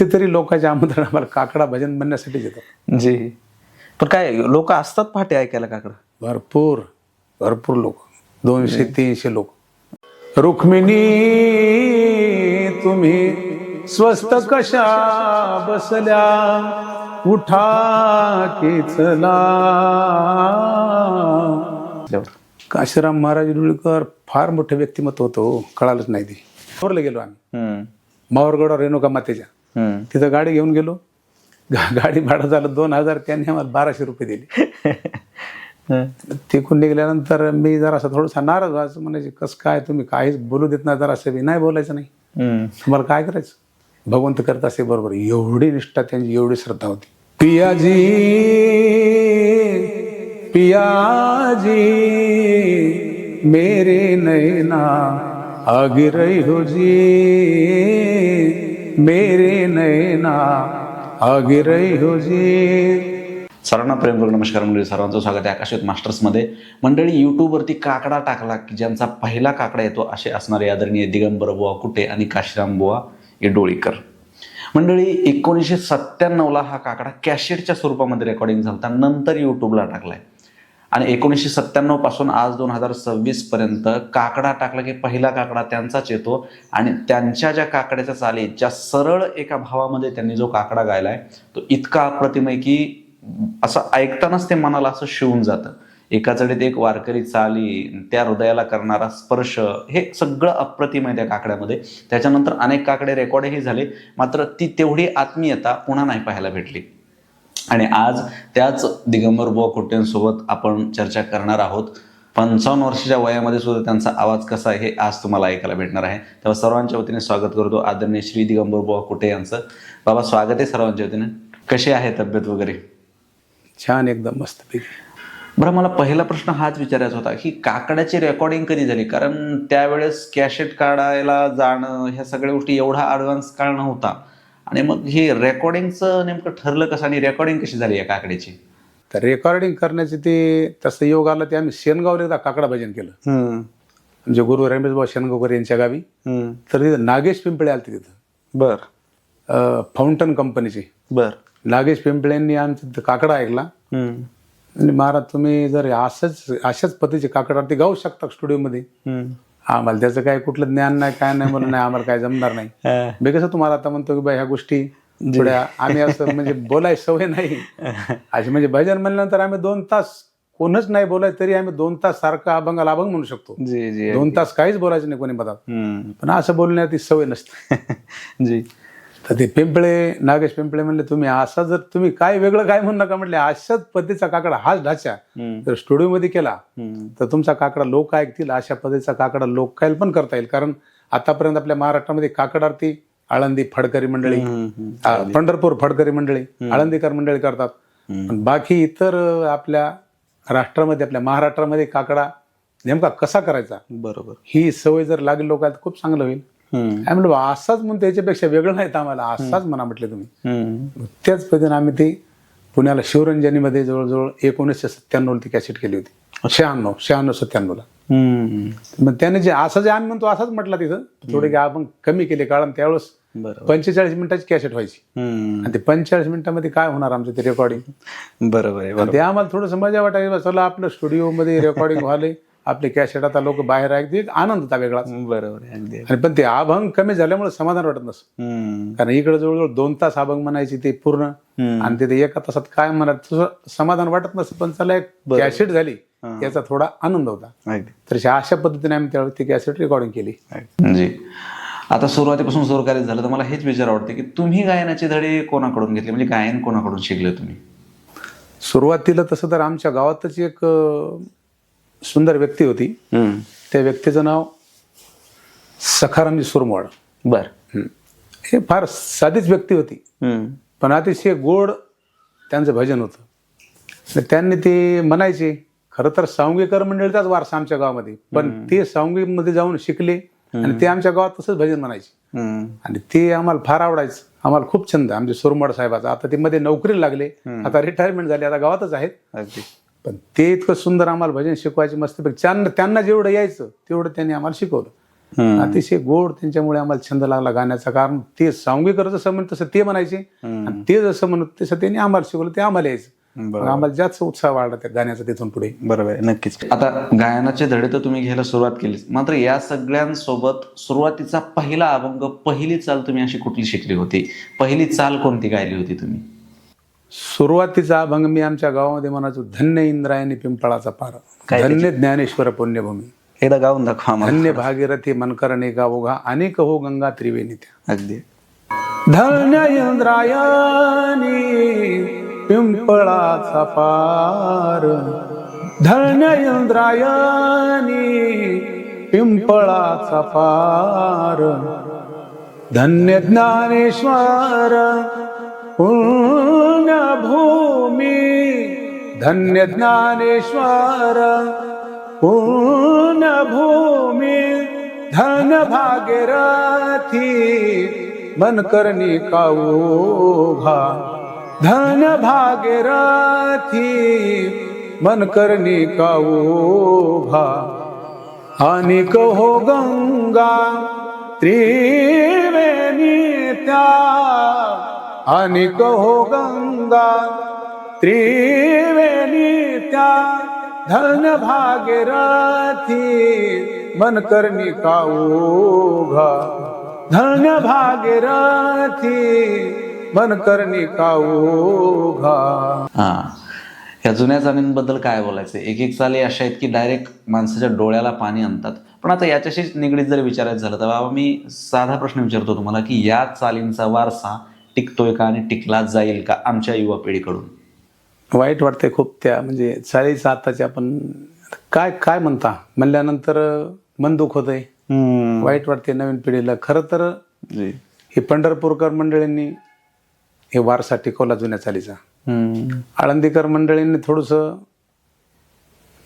कितीतरी लोकांचे आमंत्रण आम्हाला काकडा भजन बनण्यासाठी येतात. जी. पण काय लोक असतात पहाटे ऐकायला काकडं? भरपूर भरपूर लोक. दोनशे तीनशे लोक. रुक्मिणी तुम्ही स्वस्त कशा बसल्या? उठा की चला. काशीराम महाराज रुळकर फार मोठं व्यक्तिमत्व होतं हो कळालंच नाही ते. माहूरला गेलो आम्ही. माहूरगड रेणुका मातेच्या. तिथं गाडी घेऊन गेलो. गाडी भाडं झालं दोन हजार त्यांनी आम्हाला बाराशे रुपये दिले. तिकून निघाल्यानंतर मी जरासा थोडासा नाराज व्हायचं. म्हणायचे कसं काय तुम्ही काहीच बोलू देत नाही जरासं बी नाही बोलायचं नाही. तुम्हाला काय करायचं? भगवंत करत असे बरोबर. एवढी निष्ठा त्यांची एवढी श्रद्धा होती. पियाजी पियाजी मेरे नैना आगे रही हो जी मेरे नैना आगे रही हो सर्वांना प्रेमपूर्ण नमस्कार मंडळी सर्वांचं स्वागत आहे आकाशवत मास्टर्समध्ये. मंडळी यूट्यूबवरती काकडा टाकला की ज्यांचा पहिला काकडा येतो असे असणारे आदरणीय दिगंबर बुवा कुटे आणि काशीराम बुवा येडोळीकर मंडळी एकोणीसशे सत्त्याण्णवला हा काकडा कॅशेटच्या स्वरूपामध्ये रेकॉर्डिंग झाला होता, नंतर यूट्यूबला टाकलाय. आणि एकोणीसशे सत्त्याण्णवपासून आज दोन हजार सव्वीस पर्यंत काकडा टाकला की पहिला काकडा त्यांचाच येतो. आणि त्यांच्या ज्या काकड्याच्या चाली ज्या सरळ एका भावामध्ये त्यांनी जो काकडा गायलाय तो इतका अप्रतिम आहे की असं ऐकतानाच ते मनाला असं शिवून जातं. एका चढीत एक वारकरी चाली त्या हृदयाला करणारा स्पर्श हे सगळं अप्रतिम आहे त्या काकड्यामध्ये. त्याच्यानंतर अनेक काकडे रेकॉर्डही झाले मात्र ती तेवढी आत्मीयता पुन्हा नाही पाहायला भेटली. आणि आज त्याच दिगंबर बुवा कुट्टेंसोबत आपण चर्चा करणार आहोत. पंचावन्न वर्षाच्या वयामध्ये सुद्धा त्यांचा आवाज कसा आहे हे आज तुम्हाला ऐकायला भेटणार आहे. तेव्हा सर्वांच्या वतीने स्वागत करतो आदरणीय श्री दिगंबर बुवा कुटे यांचं. बाबा स्वागत आहे सर्वांच्या वतीने. कशी आहे तब्येत वगैरे? छान एकदम मस्त बरं मला पहिला प्रश्न हाच विचारायचा होता की काकड्याची रेकॉर्डिंग कधी झाली? कारण त्यावेळेस कॅशेट काढायला जाणं ह्या सगळ्या गोष्टी एवढा ॲडव्हान्स काळ नव्हता. आणि मग हे रेकॉर्डिंगचं नेमकं ठरलं कसं आणि रेकॉर्डिंग कशी झाली या काकड्याची तर रेकॉर्डिंग करण्याचे ते तसं योग आलं ते आम्ही शेनगावला एकदा काकडा भजन केलं. म्हणजे गुरु रमेश भाऊ शेनगावकर यांच्या गावी. तर तिथं नागेश पिंपळे आलते तिथं. बर. फाउंटन कंपनीची बर. नागेश पिंपळेंनी आमचं तिथं काकडा ऐकला. आणि महाराज तुम्ही जर असंच अशाच पद्धतीचे काकड आरती गाऊ शकता स्टुडिओमध्ये आम्हाला त्याचं काय कुठलं ज्ञान नाही काय नाही म्हणून नाही आम्हाला काय जमणार नाही. मी कसं तुम्हाला आता म्हणतो की बाई ह्या गोष्टी थोड्या आम्ही असं म्हणजे बोलाय सवय नाही. अशी म्हणजे भजन म्हणल्यानंतर आम्ही दोन तास कोणच नाही बोलाय तरी आम्ही दोन तास सारखं अभंगाला अभंग म्हणू शकतो. जी जी दोन तास काहीच बोलायचं नाही कोणी हम्म. पण असं बोलण्याची सवय नसते. जी. तर ते पिंपळे नागेश पिंपळे म्हणले तुम्ही असं जर तुम्ही काय वेगळं काय म्हणू नका म्हटले अशाच पद्धतीचा काकडा हाच ढाचा. जर स्टुडिओमध्ये केला. तर तुमचा काकडा लोक ऐकतील अशा पद्धतीचा काकडा लोकायल पण करता येईल. कारण आतापर्यंत आपल्या महाराष्ट्रामध्ये काकड आरती आळंदी फडकरी मंडळी पंढरपूर फडकरी मंडळी आळंदीकर मंडळी करतात. पण बाकी इतर आपल्या राष्ट्रामध्ये आपल्या महाराष्ट्रामध्ये काकडा नेमका कसा करायचा? बरोबर. ही सवय जर लागली लोकांना तर खूप चांगलं होईल. आम्ही म्हणलो असाच म्हणून त्याच्यापेक्षा वेगळं नाही आम्हाला. असाच म्हणा म्हटले तुम्ही. त्याच पद्धतीने आम्ही ती पुण्याला शिवरंजनीमध्ये जवळजवळ एकोणीसशे सत्त्याण्णवला ती कॅसेट केली होती. शहाण्णव शहाण्णव सत्त्याण्णवला. मग त्याने जे असं जे आम्ही म्हणतो असाच म्हटलं तिथं. थोडे की आपण कमी केले कारण त्यावेळेस पंचेचाळीस मिनिटाची कॅसेट व्हायची. आणि ते पंचेचाळीस मिनिटामध्ये काय होणार आमचं ते रेकॉर्डिंग बरोबर आहे ते आम्हाला थोडंसं मजा वाटायची चला आपलं स्टुडिओमध्ये रेकॉर्डिंग व्हाले आपली कॅसेट आता लोक बाहेर ऐकते एक आनंद होता वेगळा बरोबर आहे अगदी. आणि पण ते अभंग कमी झाल्यामुळे समाधान वाटत नसतं. हम्म. कारण इकडे जवळजवळ दोन तास अभंग म्हणायची ते पूर्ण हम्म. आणि तिथे एका तासात काय म्हणत तुझं समाधान वाटत नसतं पण चला एक कॅसेट झाली याचा थोडा आनंद होता. अगदी. तर अशा अशा पद्धतीने आम्ही त्यावेळी ती कॅसेट रेकॉर्डिंग केली. जी. आता सुरुवातीपासून सुरू करायचं झालं तर मला हेच विचार आवडते की तुम्ही गायनाचे धडे कोणाकडून घेतले? म्हणजे गायन कोणाकडून शिकले तुम्ही? सुरुवातीला तसं तर आमच्या गावातच एक अं, सुंदर व्यक्ती होती. त्या व्यक्तीचं नाव सखारामजी सुरमवाड बर. हं. फार साधीच व्यक्ती होती. पण अतिशय गोड त्यांचं भजन होतं. तर त्यांनी ते म्हणायचे खरं तर सावंगीकर मंडळीचाच वारसा आमच्या गावामध्ये. पण ते सावंगीमध्ये जाऊन शिकले आणि ते आमच्या गावात तसंच भजन म्हणायचे. आणि ते आम्हाला फार आवडायचं. आम्हाला खूप छंद आहे. आमचे सुरमड साहेबाचा. आता ते मध्ये नोकरीला लागले. आता रिटायरमेंट झाले. आता गावातच आहेत. पण ते इतकं सुंदर आम्हाला भजन शिकवायचे मस्त त्यांना त्यांना जेवढं यायचं तेवढं त्यांनी आम्हाला शिकवलं. अतिशय गोड त्यांच्यामुळे आम्हाला छंद लागला गाण्याचा कारण ते सांगी करत जसं म्हणत तसं ते म्हणायचे. आणि ते जसं म्हणत तसं त्यांनी आम्हाला शिकवलं ते आम्हाला यायचं. आम्हाला जास्त उत्साह वाढला त्या गाण्याचा तिथून पुढे. बरोबर आहे नक्कीच. आता गायनाचे धडे तर तुम्ही घ्यायला सुरुवात केलीच. मात्र या सगळ्यांसोबत सुरुवातीचा पहिला अभंग पहिली चाल तुम्ही अशी कुठली शिकली होती? पहिली चाल कोणती गायली होती तुम्ही? सुरुवातीचा अभंग मी आमच्या गावामध्ये म्हणायचो धन्य इंद्रायणी पिंपळाचा पार. धन्य ज्ञानेश्वर पुण्यभूमी. एकदा गाऊन दाखवा धन्य भागीरथी मनकरणे गावोघा अनेक हो गंगा त्रिवेणी त्या. अगदी. धन्य इंद्रायणी पिंपळाचा पार. धन्य इंद्रायणी पिंपळाचा पार. धन्य ज्ञानेश्वर पुण्यभूमी धन्य ज्ञानेश्वर पुण्यभूमी धन भागीरथी मनकर्णी काऊभा। धन भागीरथी मनकर्णी काऊभा। अनिक हो गंगा त्रिवेणी त्या अनिक हो गंगा त्रिवेणी त्या धन भागीरथी मनकर्णी काऊघा. धन भागीरथी मनकर्णी काऊघा. हा. या जुन्या जमिनीबद्दल काय बोलायचं? एक एक चाली अशा आहेत की डायरेक्ट माणसाच्या डोळ्याला पाणी आणतात. पण आता याच्याशीच निगडीत जर विचारायचं झालं तर बाबा मी साधा प्रश्न विचारतो तुम्हाला की या चालींचा वारसा टिकतोय का आणि टिकला जाईल का आमच्या युवा पिढीकडून? वाईट वाटतंय खूप त्या म्हणजे चाळीस आताच्या आपण काय काय म्हणता? म्हणल्यानंतर मन दुख होतंय. हम्म. वाईट वाटते नवीन पिढीला. खरं तर हे पंढरपूरकर मंडळींनी हे वारसा टिकवला जुन्या चालीचा. आळंदीकर मंडळींनी थोडस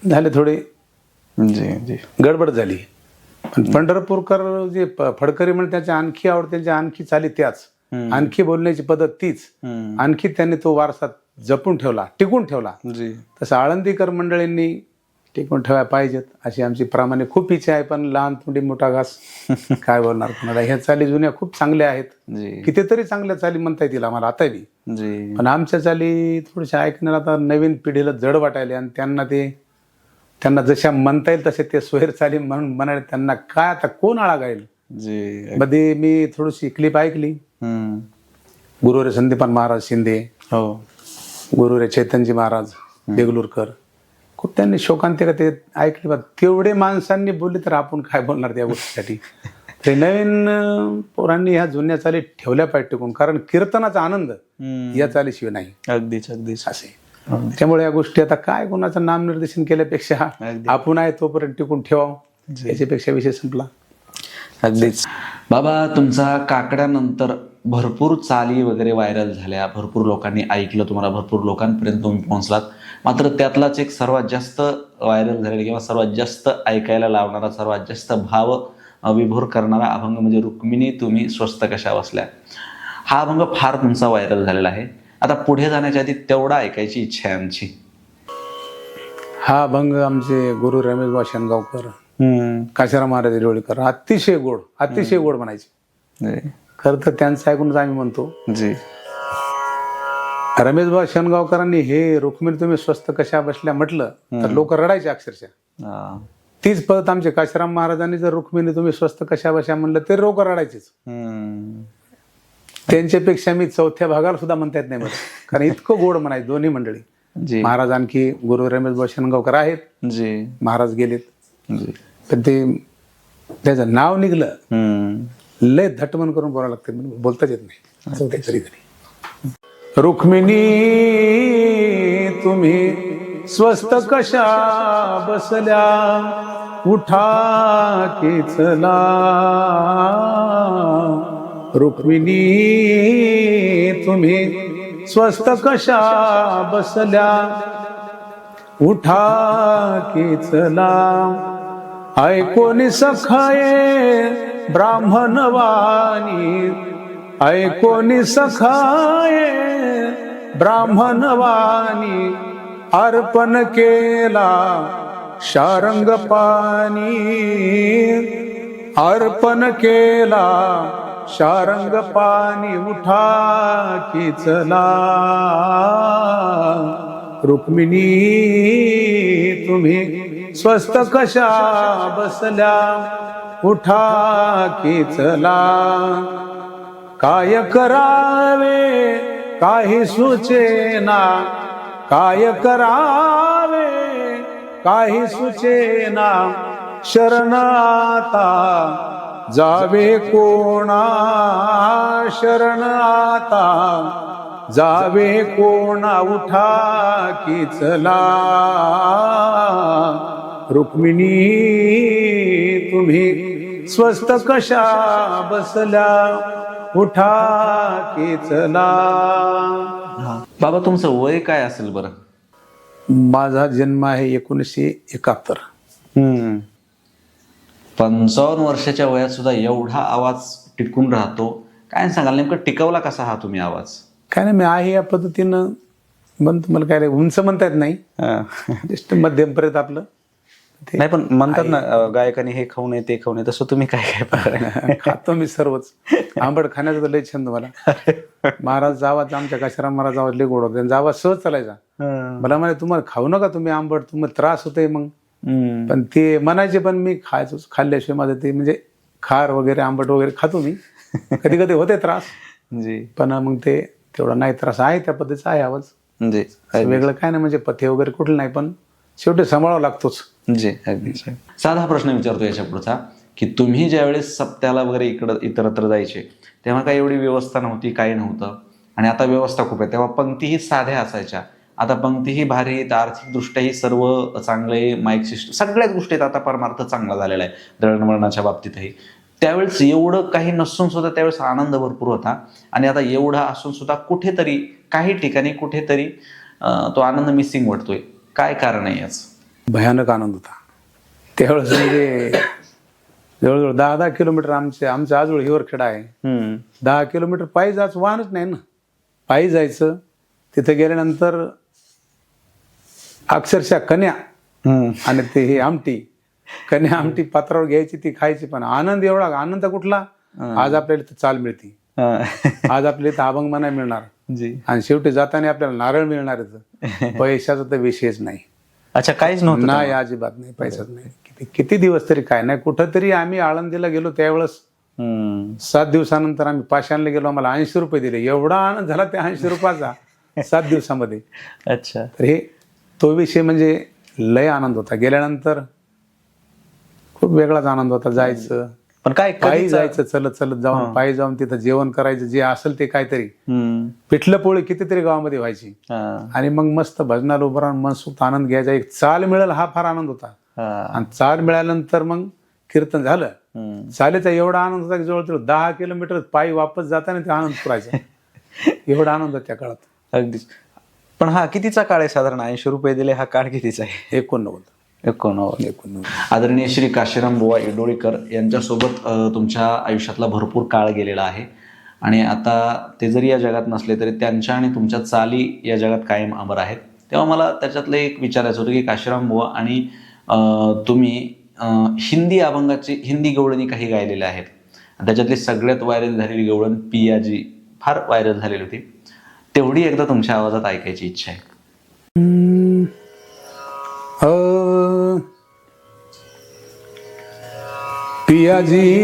झाले थोडे जी जी. गडबड झाली. पंढरपूरकर जे फडकरी म्हणजे त्याच्या आणखी आवड त्यांच्या आणखी चाली त्याच. आणखी बोलण्याची पद्धत तीच. आणखी त्यांनी तो वारसा जपून ठेवला टिकून ठेवला. तसं आळंदीकर मंडळींनी टिकून ठेवायला पाहिजेत अशी आमची प्रामाणिक खूप इच्छा आहे पण लहान तुंडी मोठा घास काय बोलणार कोणाला? ह्या चाली जुन्या खूप चांगल्या आहेत. कितीतरी चांगल्या चाली म्हणता येतील आम्हाला आता बी. पण आमच्या चाली थोड्याशा ऐकण्याला आता नवीन पिढीला जड वाटायले आणि त्यांना ते त्यांना जशा म्हणता येईल तसे ते सोहेर चाली म्हणून म्हणाले त्यांना काय आता कोण आळा गाईल? मध्ये मी थोडीशी क्लिप ऐकली. गुरुरे संदीपान महाराज शिंदे. हो. गुरुरे चैतन्यजी महाराज देगलूरकर. खूप त्यांनी शोकांतिका ते ऐकले बा. तेवढे माणसांनी बोलले तर आपण काय बोलणार त्या गोष्टीसाठी? ते नवीन पोरांनी ह्या जुन्या चाली ठेवल्या पाहिजे टिकून. कारण कीर्तनाचा आनंद. या चालीशिवाय नाही. अगदीच अगदीच. असे. त्यामुळे या गोष्टी आता काय कोणाचं नामनिर्देशन केल्यापेक्षा. आपण आहे तोपर्यंत टिकून ठेवावं. याच्यापेक्षा विषय संपला. अगदीच. बाबा तुमचा काकड्यानंतर भरपूर चाली वगैरे व्हायरल झाल्या. भरपूर लोकांनी ऐकलं तुम्हाला भरपूर लोकांपर्यंत तुम्ही पोहोचलात. मात्र त्यातलाच एक सर्वात जास्त व्हायरल झालेला किंवा सर्वात जास्त ऐकायला लावणारा सर्वात जास्त भाव विभोर करणारा अभंग म्हणजे रुक्मिणी तुम्ही स्वस्त कशा बसल्या? हा अभंग फार तुमचा व्हायरल झालेला आहे. आता पुढे जाण्याच्या आधी तेवढा ऐकायची इच्छा आहे आमची. हा अभंग आमचे गुरु रमेश शेनगावकर. काशीराम महाराज रेवळीकर अतिशय गोड अतिशय गोड म्हणायचे. खरं तर त्यांचं ऐकूनच आम्ही म्हणतो. जी. रमेश बा शेनगावकरांनी हे रुक्मिणी तुम्ही स्वस्त कशा बसल्या म्हटलं तर लोक रडायचे अक्षरशः. हा. तीच पद्धत आमचे काशीराम महाराजांनी जर रुक्मिणी तुम्ही स्वस्त कशा बशा म्हणलं ते लोक रडायचेच. त्यांच्यापेक्षा मी चौथ्या भागाला सुद्धा म्हणता येत नाही कारण इतकं गोड म्हणायचं दोन्ही मंडळी. महाराज आणखी गुरु रमेश बा शेनगावकर आहेत. महाराज गेलेत. पण ते त्याचं नाव निघलं. लय धटमन करून बोलावं लागते म्हणून बोलताच येत नाही. असं होतंय रुक्मिणी तुम्ही स्वस्त कशा बसल्या? उठा की चला. रुक्मिणी तुम्ही स्वस्त कशा बसल्या? उठा की चला. ऐकोनी सखाये ब्राह्मणवाणी ऐकोनी सखाये ब्राह्मणवाणी अर्पण केला शारंग पाणी अर्पण केला शारंग पाणी उठा की चला. रुक्मिणी तुम्ही स्वस्त कशा बसल्या? उठा की चला. काय करावे काही सुचेना काय करावे काही सुचेना शरणाता जावे कोणा. शरणाता जावे कोणा. उठा की चला. रुक्मिणी तुम्ही स्वस्त कशा बसल्या उठा की चला. बाबा तुमचं वय काय असेल बरं? माझा जन्म आहे एकोणीसशे एकाहत्तर. हम्म. पंचावन्न वर्षाच्या वयात सुद्धा एवढा आवाज टिकून राहतो. काय सांगाल नेमकं टिकवला कसा हा तुम्ही आवाज? काय नाही मी आहे या पद्धतीनं म्हणतो मला काय रे, उंच म्हणता येत नाही. हा. जस्ट मध्यमपर्यंत आपलं. नाही पण म्हणतात ना गायकाने हे खाऊ नये ते खाऊ नये तसं तुम्ही काय काय? खातो मी सर्वच. आंबट खाण्याचा तर लय छंद मला. महाराज आवाज आमच्या काशाराम महाराज आवाज लय गोड होता. आवाज सहज चालायचा. मला म्हणे तुम्हाला खाऊ नका तुम्ही आंबट तुम्हाला त्रास होतोय मग. पण ते म्हणायचे पण मी खायचो खाल्ल्याशिवाय माझं ते म्हणजे खार वगैरे आंबट वगैरे खातो मी. कधी कधी होते त्रास. जी. पण मग ते तेवढा नाही त्रास आहे त्या पद्धतीचा आहे आवाज. वेगळं काय नाही म्हणजे पथ्य वगैरे कुठलं नाही पण शेवटी सांभाळावं लागतोच. जी अगदी. साधा प्रश्न विचारतो याच्या पुढचा की तुम्ही ज्यावेळेस सप्त्याला वगैरे इकडं इतरत्र जायचे तेव्हा काही एवढी व्यवस्था नव्हती काही नव्हतं. आणि आता व्यवस्था खूप आहे. तेव्हा पंक्तीही साध्या असायच्या. आता पंक्तीही भारी आहेत आर्थिकदृष्ट्याही सर्व चांगले माईक सिस्टम सगळ्याच गोष्टीत आता परमार्थ चांगला झालेला आहे दळणवळणाच्या बाबतीतही. त्यावेळेस एवढं काही नसून सुद्धा त्यावेळेस आनंद भरपूर होता. आणि आता एवढा असून सुद्धा कुठेतरी काही ठिकाणी कुठेतरी तो आनंद मिसिंग वाटतोय. काय कारण आहे याचं? भयानक आनंद होता. त्यावेळेस म्हणजे जवळजवळ दहा दहा किलोमीटर आमचे आमच्या आजवळ हिवरखेडा आहे. हम्म. दहा किलोमीटर पायी जायचं वाहनच नाही ना. पायी जायचं तिथे गेल्यानंतर अक्षरशः कन्या हम्म. आणि ते हे आमटी. कन्या आमटी पात्रावर घ्यायची ती खायची पण आनंद एवढा आनंद कुठला? आज आपल्याला इथं चाल मिळते. आज आपल्याला इथं अभंग मना मिळणार. जी. आणि शेवटी जाताना आपल्याला नारळ मिळणार इथं पैशाचा तर विषयच नाही. अच्छा काहीच नव्हतं नाही अजिबात नाही पैसाच नाही. किती किती दिवस तरी काय नाही. कुठं तरी आम्ही आळंदीला गेलो त्यावेळेस. सात दिवसानंतर आम्ही पाषाणला गेलो आम्हाला ऐंशी रुपये दिले. एवढा आनंद झाला त्या ऐंशी रुपयाचा सात दिवसामध्ये. अच्छा. तर हे तो विषय म्हणजे लय आनंद होता. गेल्यानंतर खूप वेगळाच आनंद होता जायचं. पण काय पायी जायचं चलत चलत जाऊन पायी जाऊन तिथं जेवण करायचं जे असेल ते काहीतरी. पिठलं पोळी कितीतरी गावामध्ये व्हायची. आणि मग मस्त भजनाला उभं राहून मनसुक्त आनंद घ्यायचा. एक चाल मिळेल हा फार आनंद होता. आणि चाल मिळाल्यानंतर मग कीर्तन झालं. चालेचा एवढा आनंद होता की जवळजवळ दहा किलोमीटर पायी वापस जाताना ते आनंद पुरायचा. एवढा आनंद होता त्या काळात. अगदीच. पण हा कितीचा काळ आहे साधारण? ऐंशी रुपये दिले हा काळ कितीचा आहे? एकोणनव्वद. एकोणनव्वद. एकोणनव्वद. आदरणीय श्री काशीराम बुवा इडोळीकर यांच्यासोबत तुमच्या आयुष्यातला भरपूर काळ गेलेला आहे. आणि आता ते जरी या जगात नसले तरी त्यांच्या आणि तुमच्या चाली या जगात कायम अमर आहेत. तेव्हा मला त्याच्यातलं एक विचारायचं होतं की काशीराम बुवा आणि अ, तुम्ही हिंदी अभंगाची हिंदी गवळणी काही गायलेल्या आहेत. त्याच्यातली सगळ्यात व्हायरल झालेली गवळण पियाजी फार व्हायरल झालेली होती. तेवढी एकदा तुमच्या आवाजात ऐकायची इच्छा आहे. पियाजी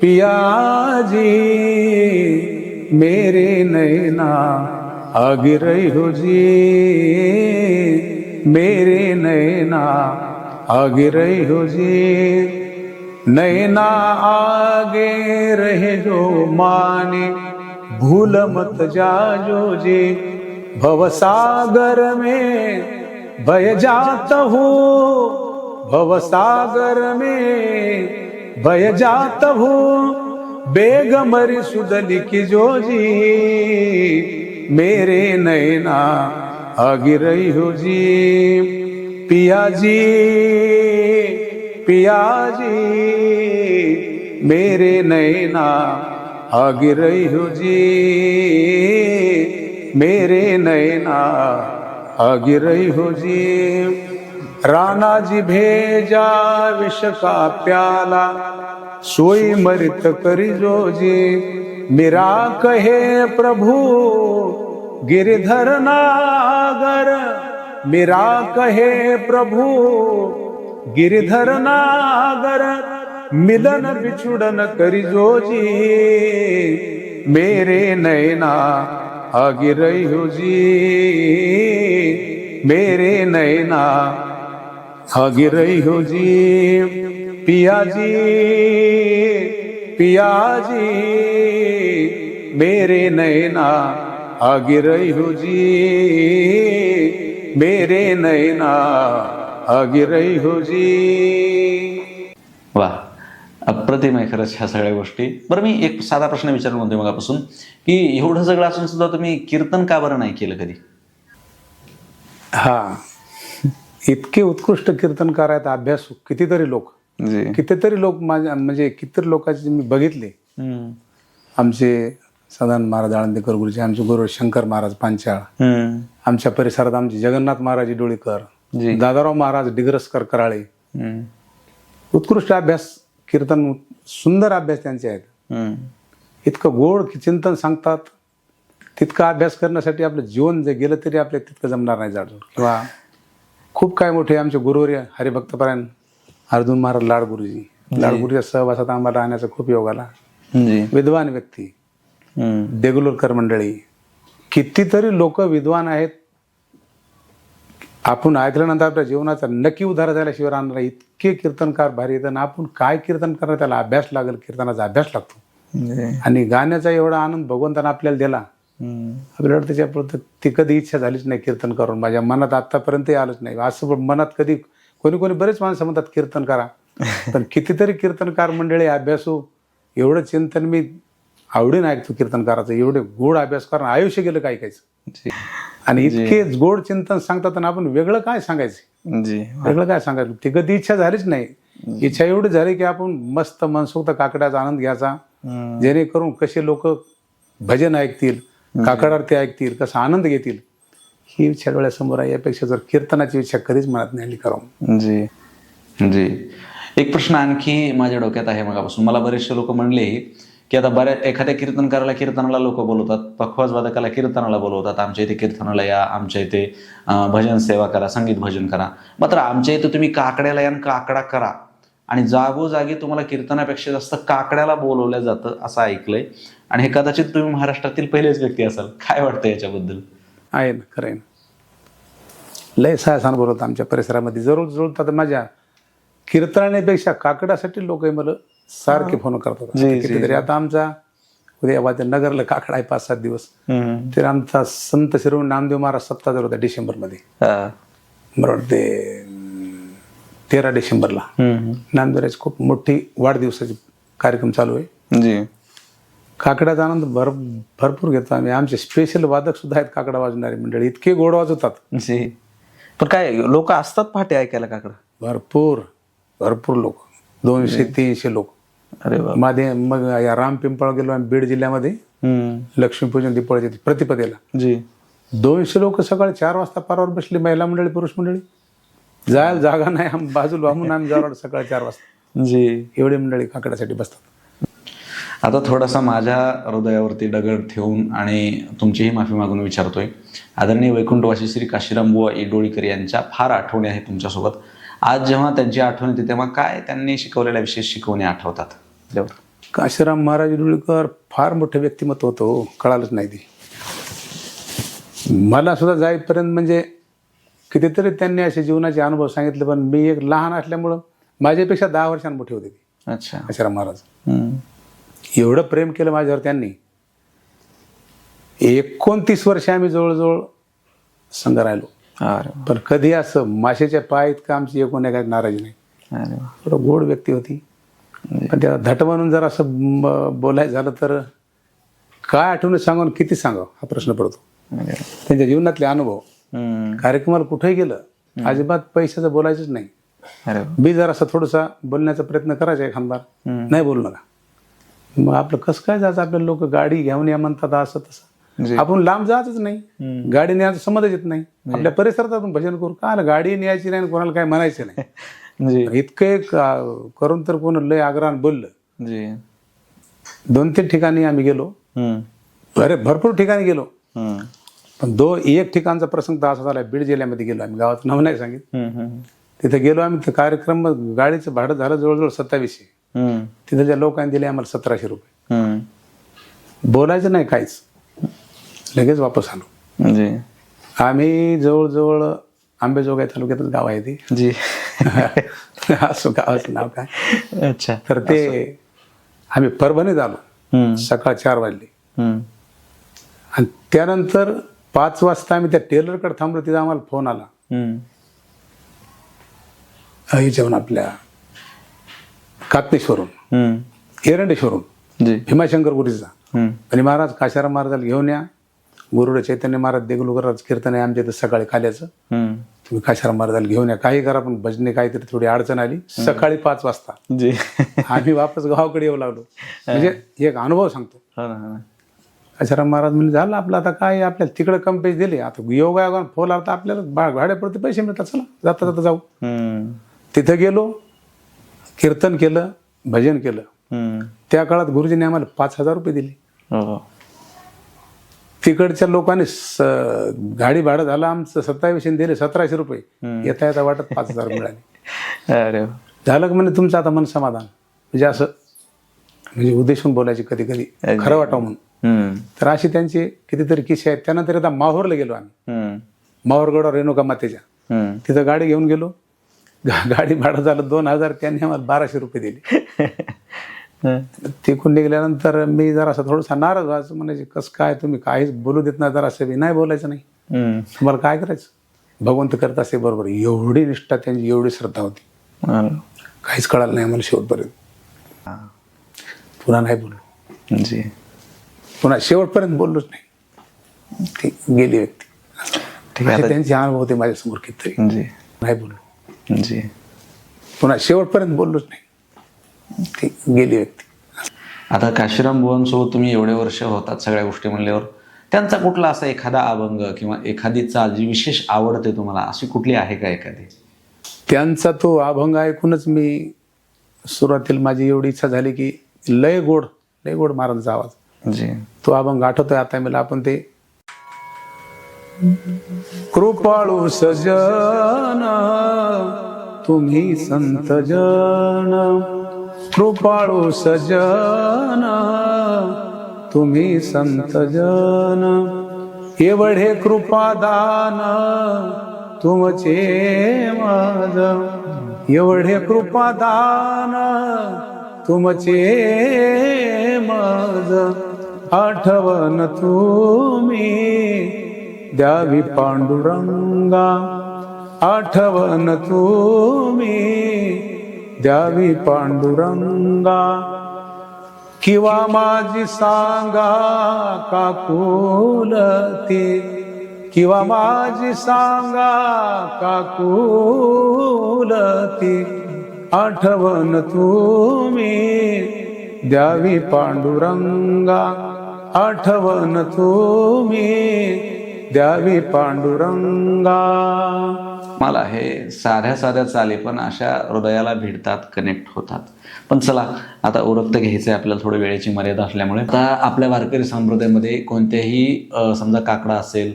पियाजी मेरे नैना आगे रही हो जी, मेरे नैना आगे रही हो जी, नैना आगे रहे जो माने, भूल मत जाजो जी भवसागर में भय जात हो भवसागर में भय जात हो। बेग मरी सुदली की जोजी। मेरे नैना आगे रही हो जी। पिया जी पिया जी मेरे नैना आगे रही हो जी। मेरे नैना आगे रही हो जी। रानाजी भेजा विष का प्याला। सोई मरित करी जोजी। मेरा कहे, प्रभु, गिरधर नागर। मेरा कहे, प्रभु, गिरधर नागर, मिलन बिछुडन करी जोजी। मेरे नैना आगिरई हो जी। मेरे नैना आगिरई हो जी पिया जी पिया जी मेरे नैना आगिरई हो जी मेरे नैना आगिरई हो जी। वा अप्रतिम आहे खरंच ह्या सगळ्या गोष्टी. बरं मी एक साधा प्रश्न विचारून म्हणतोय मगापासून की एवढं सगळं असून सुद्धा तुम्ही कीर्तन का बरं नाही केलं कधी? हा. इतके उत्कृष्ट कीर्तनकार आहेत अभ्यासू कितीतरी लोक. कितीतरी लोक माझ्या म्हणजे कितीतरी लोकांचे मी बघितले. आमचे सदानंद महाराज आळंदीकर गुरुजी आमचे गुरु शंकर महाराज पांचाळ. आमच्या परिसरात आमचे जगन्नाथ महाराज डोळीकर दादाराव महाराज डिग्रसकर कराळे. उत्कृष्ट अभ्यास कीर्तन सुंदर अभ्यास त्यांचे आहेत. इतकं गोड चिंतन सांगतात. तितका अभ्यास करण्यासाठी आपलं जीवन जे गेलं तरी आपल्या तितकं जमणार नाही जाडून किंवा खूप काय मोठे आमचे गुरुवर्य हरिभक्तपरायण अर्जुन महाराज लाडगुरुजी. लाडगुरुच्या सहवासात आम्हाला राहण्याचा खूप योग आला. विद्वान व्यक्ती. देगलूरकर मंडळी. कितीतरी लोक विद्वान आहेत. आपण ऐकल्यानंतर आपल्या जीवनाचा नक्की उद्धार झाल्याशिवाय राहणार नाही. इतके कीर्तनकार भारी येतात आपण काय कीर्तन करणार त्याला अभ्यास लागेल. कीर्तनाचा अभ्यास लागतो. आणि गाण्याचा एवढा आनंद भगवंतानं आपल्याला दिला. हम्म. आपल्याला त्याच्यापुरतं ती कधी इच्छा झालीच नाही कीर्तन करून. माझ्या मनात आतापर्यंत आलंच नाही. असं मनात कधी कोणी कोणी बरेच माणसं म्हणतात कीर्तन करा. पण कितीतरी कीर्तनकार मंडळी अभ्यासू एवढं चिंतन मी आवडीनं ऐकतो कीर्तनकाराचं एवढे गोड अभ्यास करून आयुष्य गेलं काय कायच. आणि इतके गोड चिंतन सांगतात आणि आपण वेगळं काय सांगायचं? वेगळं काय सांगायचं? ती कधी इच्छा झालीच नाही. इच्छा एवढी झाली की आपण मस्त मनसोक्त काकड्याचा आनंद घ्यायचा. जेणेकरून कसे लोक भजन ऐकतील म्हणजे काकड आरती ऐकतील कसा आनंद घेतील. ही इच्छा डोळ्यासमोर आहे यापेक्षा जर कीर्तनाची इच्छा कधीच मनात नाही आली करावं जी. जी. एक प्रश्न आणखी माझ्या डोक्यात आहे मगापासून. मला बरेचसे लोक म्हणले की आता बऱ्या एखाद्या कीर्तनकाराला कीर्तनाला लोक बोलवतात पखवाज वादकाला कीर्तनाला बोलवतात. आमच्या इथे कीर्तनाला या आमच्या इथे भजन सेवा करा संगीत भजन करा. मात्र आमच्या इथे तुम्ही काकड्याला या काकडा करा. आणि जागोजागी तुम्हाला कीर्तनापेक्षा जास्त काकड्याला बोलवलं जातं असं ऐकलंय. आणि हे कदाचित तुम्ही महाराष्ट्रातील पहिलेच व्यक्ती असाल. काय वाटतं याच्याबद्दल? आहे ना खरं आहे ना. लय सहसान बोलत आमच्या परिसरामध्ये. जरूर जुळतात माझ्या कीर्तनापेक्षा काकडासाठी लोक मला सारखे फोन करतात जी, आता जी, कितीतरी आता आमचा उद्या वाद्य नगरला काकडा आहे पाच सात दिवस. तर आमचा संत शिरोमणी नामदेव महाराज सप्ताह जर होता डिसेंबरमध्ये. हा. मला वाटते अं, तेरा डिसेंबरला. नामदेवराची खूप मोठी वाढदिवसाची कार्यक्रम चालू आहे. जी. काकड्याचा आनंद भर भरपूर घेतो आम्ही. आमचे स्पेशल वादक सुद्धा आहेत काकडा वाजवणारी मंडळी. इतके गोड वाजवतात. जी. पण काय लोक असतात पहाटे ऐकायला काकडं? भरपूर भरपूर लोक. दोनशे तीनशे लोक. अरे मध्ये मग या राम पिंपळ गेलो आम्ही बीड जिल्ह्यामध्ये. लक्ष्मीपूजन दीपावळीच्या प्रतिपदेला. जी. दोनशे लोक सकाळी चार वाजता पारावर बसली महिला मंडळी पुरुष मंडळी. जायला जागा नाही आम्ही बाजूला वाहून आम्ही जाणार सकाळी चार वाजता. जी. एवढी मंडळी काकड्यासाठी बसतात. आता थोडासा माझ्या हृदयावरती दगड ठेवून आणि तुमचीही माफी मागून विचारतोय. आदरणीय वैकुंठवासी श्री काशीराम बुवा इडोळीकर यांच्या फार आठवणी आहेत तुमच्यासोबत. आज जेव्हा त्यांची आठवण येते तेव्हा काय त्यांनी शिकवलेल्या विशेष शिकवणी आठवतात. काशीराम महाराज डुळीकर फार मोठे व्यक्तिमत्व होतं हो. कळालंच नाही ते. मला सुद्धा जाईपर्यंत म्हणजे कितीतरी त्यांनी असे जीवनाचे अनुभव सांगितले पण मी एक लहान असल्यामुळं माझ्यापेक्षा दहा वर्षांनी मोठे होते ते अच्छा काशीराम महाराज. एवढं प्रेम केलं माझ्यावर त्यांनी एकोणतीस वर्ष आम्ही जवळजवळ संघ राहिलो. पण कधी असं माशेच्या पाय इतकं आमची एकूण एका नाराजी नाही. थोडं गोड व्यक्ती होती पण त्याला धट म्हणून जर असं बोलायचं झालं तर काय आठवण सांगून किती सांगावं हा प्रश्न पडतो. त्यांच्या जीवनातले अनुभव. कार्यक्रमाला कुठेही गेलं अजिबात पैशाचं बोलायचंच नाही. मी जर असं थोडासा बोलण्याचा प्रयत्न करायचा हम्म. नाही बोलू नका. मग आपलं कसं काय जायचं? आपल्याला लोक गाडी घेऊन या म्हणतात असं तसं. आपण लांब जातच नाही. गाडी न्यायचं समजच येत नाही. आपल्या परिसरात आपण भजन करू. का गाडी न्यायची नाही कोणाला काय म्हणायचं नाही. इतकं एक करून तर कोण लय आग्रहान बोललं. दोन तीन ठिकाणी आम्ही गेलो. अरे भरपूर ठिकाणी गेलो. पण दो एक ठिकाणचा प्रसंग तर असा झाला बीड जिल्ह्यामध्ये गेलो आम्ही. गावाचं नाव नाही सांगित तिथे गेलो आम्ही ते कार्यक्रम गाडीचं भाडं झालं जवळजवळ सत्तावीसशे. हम्म. तिथल्या लोकांनी दिले आम्हाला सतराशे रुपये. बोलायचं नाही काहीच. लगेच वापस आलो. जी. आम्ही जवळजवळ आंबेजोगाई तालुक्यातच गाव आहे ते. जी. असं गावाचं नाव काय? अच्छा. तर ते आम्ही परभणीत आलो. सकाळ चार वाजले. आणि त्यानंतर पाच वाजता आम्ही त्या टेलरकडे थांबलो तिथं आम्हाला फोन आला. ह्याच्यावरून आपल्या कात्नेश्वरून हम्म. एरंडेश्वरून जी. भीमाशंकर गुरुजीचा. हम्म. आणि महाराज काशाराम महाराजाला घेऊन या. गुरुड चैतन्य महाराज देगलुकराज कीर्तन आहे आमच्या इथं सकाळी खाल्याचं तुम्ही काशाराम महाराजाला घेऊन या. काही करा पण भजने काहीतरी थोडी अडचण आली. सकाळी पाच वाजता. आम्ही वापस गावाकडे येऊ लागलो. म्हणजे एक अनुभव सांगतो. हो हो काशाराम महाराज म्हणजे झालं आपलं आता काय आपल्याला तिकडे कम पैसे दिले. आता योगा फोन आला तर आपल्याला बा- भाड्यापुरते पैसे मिळतात. चला जाता जाता जाऊ. तिथं गेलो कीर्तन केलं भजन केलं. त्या काळात गुरुजीने आम्हाला पाच हजार रुपये दिले. हो. तिकडच्या लोकांनी गाडी भाडं झालं आमचं सत्तावीसशे दिले सतराशे रुपये. येता येता वाटत पाच हजार मिळाले. अरे. झालं का म्हणजे तुमचं आता मन समाधान म्हणजे असं म्हणजे उद्देशून बोलायचे कधी कधी. खरं वाटावं म्हणून. तर अशी त्यांचे कितीतरी किस्से आहेत. त्यानंतर आता माहूरला गेलो आम्ही. माहूरगड रेणुका मातेच्या. तिथं गाडी घेऊन गेलो. गाडी भाडं झालं दोन हजार त्यांनी आम्हाला बाराशे रुपये दिले. तिकून निघाल्यानंतर मी जरा असं थोडंसं नाराज व्हायचं. म्हणायचे कसं काय तुम्ही काहीच बोलू देत नाही जरा असं बी नाही बोलायचं नाही. तुम्हाला काय करायचं? भगवंत करत असे बरोबर. एवढी निष्ठा त्यांची एवढी श्रद्धा होती. काहीच कळालं नाही आम्हाला शेवटपर्यंत. पुन्हा नाही बोललो जी. पुन्हा शेवटपर्यंत बोललोच नाही. ती गेली व्यक्ती. ठीक आहे त्यांचे अनुभव होते माझ्यासमोर कितीतरी. जी. नाही बोललो. जी. पुन्हा शेवटपर्यंत बोललोच नाही. ती गेली व्यक्ती. आता काशीराम बुवांसोबत तुम्ही एवढे वर्ष होतात सगळ्या गोष्टी म्हणल्यावर त्यांचा कुठला असा एखादा अभंग किंवा एखादी चाल जी विशेष आवडते तुम्हाला? अशी कुठली आहे का एखादी? त्यांचा तो अभंग ऐकूनच मी सुरुवातीला माझी एवढी इच्छा झाली की लय गोड लय गोड महाराजांचा आवाज. जी। तो अभंग आठवतोय आता मला आपण ते कृपाळू सजन तुम्ही संत जन। कृपाळू सजन तुम्ही संत जन। एवढे कृपादान तुमचे माझ। एवढे कृपादान तुमचे माझ। आठवण तुम्ही द्यावी पांडुरंगा. आठवण तुम्ही द्यावी पांडुरंगा. किंवा माझी सांगा काकुलती किंवा माझी सांगा काकुलती आठवण तुम्ही द्यावी पांडुरंगा आठवण तुम्ही. द्यावी पांडुरंगा. मला हे साध्या साध्या चाली पण अशा हृदयाला भिडतात कनेक्ट होतात. पण चला आता उरक्त घ्यायचं आहे आपल्याला थोडं वेळेची मर्यादा असल्यामुळे. आता आपल्या वारकरी संप्रदायामध्ये कोणत्याही समजा काकडा असेल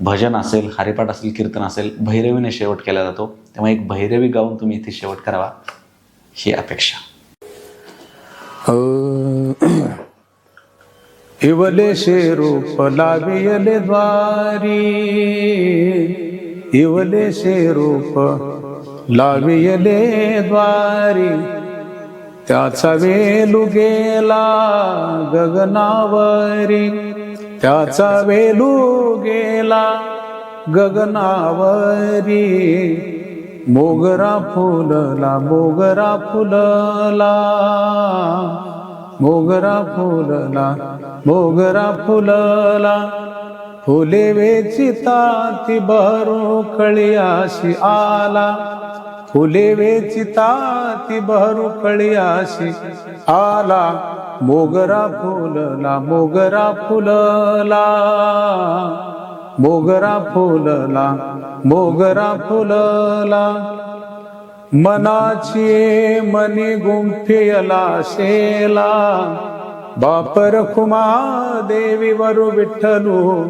भजन असेल हरिपाठ असेल कीर्तन असेल भैरवीने शेवट केला जातो. तेव्हा एक भैरवी गाऊन तुम्ही इथे शेवट करावा ही अपेक्षा. इवले रूप लावियले द्वारी इवले रूप लावियले द्वारी त्याचा वेलू गेला गगनावरी त्याचा वेलू गेला गगनावरी. मोगरा फुलला मोगरा फुलला. मोगरा फुलला मोगरा फुलला. फुले वेचिता ती बहरू कळियाशी आला. फुले वेचिता ती बहरू कळियाशी आला. मोगरा फुलला मोगरा फुलला. मोगरा फुलला मोगरा फुलला. मनाची मनी गुंफियला शेला. बापर खुमा देवी विठ्ठलू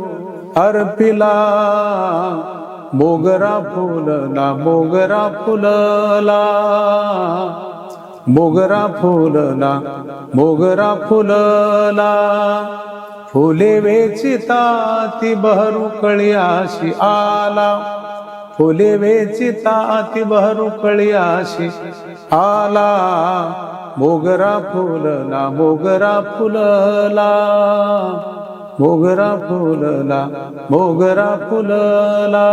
अर्पिला. मोगरा फुलला मोगरा फुलला. मोगरा फुलला मोगरा फुलला. फुले वेचिता ती बहरू कळियाशी आला. फुले वेचिता ती बहरू कळियाशी आला. मोगरा फुलला मोगरा फुलला. मोगरा फुलला मोगरा फुलला.